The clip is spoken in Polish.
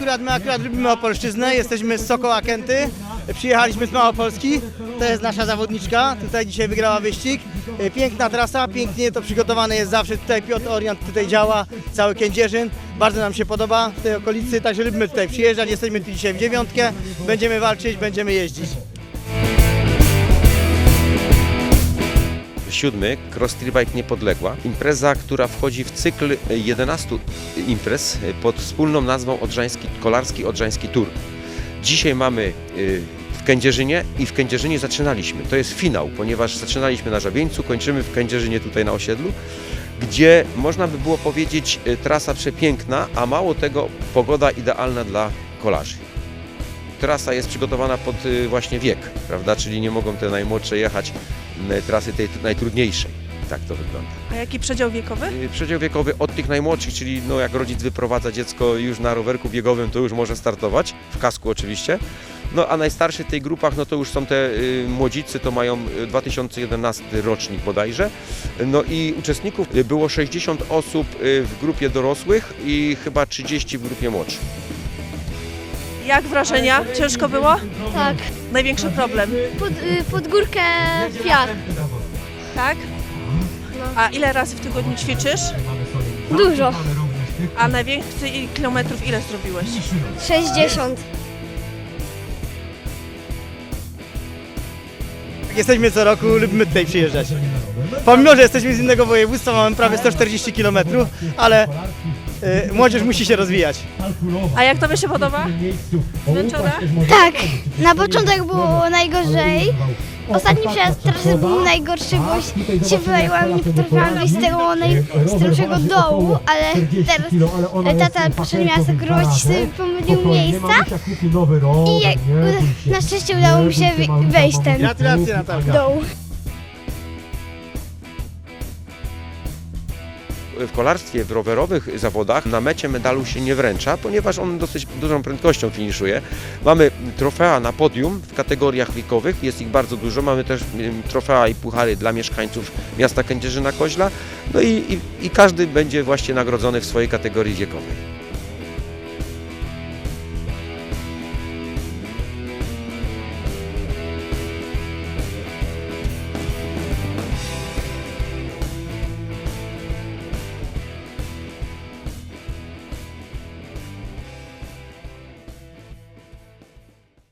akurat, my akurat lubimy Opolszczyznę, jesteśmy z Sokoła Kęty. Przyjechaliśmy z Małopolski, to jest nasza zawodniczka, tutaj dzisiaj wygrała wyścig. E, Piękna trasa, pięknie to przygotowane jest zawsze, tutaj Piotr Orient tutaj działa, cały Kędzierzyn. Bardzo nam się podoba w tej okolicy, także lubimy tutaj przyjeżdżać, jesteśmy tu dzisiaj w dziewiątkę, będziemy walczyć, będziemy jeździć. Siódmy, Cross Bike Niepodległa. Impreza, która wchodzi w cykl 11 imprez pod wspólną nazwą Odrzański, Kolarski Odrzański Tour. Dzisiaj mamy y, w Kędzierzynie i w Kędzierzynie zaczynaliśmy. To jest finał, ponieważ zaczynaliśmy na Żabieńcu, kończymy w Kędzierzynie tutaj na osiedlu, gdzie można by było powiedzieć y, trasa przepiękna, a mało tego pogoda idealna dla kolarzy. Trasa jest przygotowana pod y, właśnie wiek, prawda? Czyli nie mogą te najmłodsze jechać trasy tej najtrudniejszej. Tak to wygląda. A jaki przedział wiekowy? Y, Przedział wiekowy od tych najmłodszych, czyli no jak rodzic wyprowadza dziecko już na rowerku biegowym, to już może startować, w kasku oczywiście. No a najstarszy w tej grupach, no to już są te y, młodzicy, to mają y, 2011 rocznik bodajże. No i uczestników y, było 60 osób y, w grupie dorosłych i chyba 30 w grupie młodszych. Jak wrażenia? Ciężko było? Tak, Największy problem, pod, y, pod górkę piach. tak? A ile razy w tygodniu ćwiczysz? Dużo. A najwięcej kilometrów ile zrobiłeś? 60. Jesteśmy co roku, lubimy tutaj przyjeżdżać. Pomimo, że jesteśmy z innego województwa, mamy prawie 140 km, ale y, młodzież musi się rozwijać. A jak tobie się podoba? Zmęczona? Tak, na początek było najgorzej. Ostatni przejazd trasy był najgorszy, bo się wylejłam, nie potrafiłam wyjść z tego najstromszego dołu, ale teraz e, tata poszedł i sobie pomylił miejsca i jak, na szczęście udało mi się wy- wejść ten Gratulacje Natalka. doł. W kolarstwie, w rowerowych zawodach na mecie medalu się nie wręcza, ponieważ on dosyć dużą prędkością finiszuje. Mamy trofea na podium w kategoriach wiekowych, jest ich bardzo dużo. Mamy też trofea i puchary dla mieszkańców miasta Kędzierzyna-Koźla. No i, i, i każdy będzie właśnie nagrodzony w swojej kategorii wiekowej.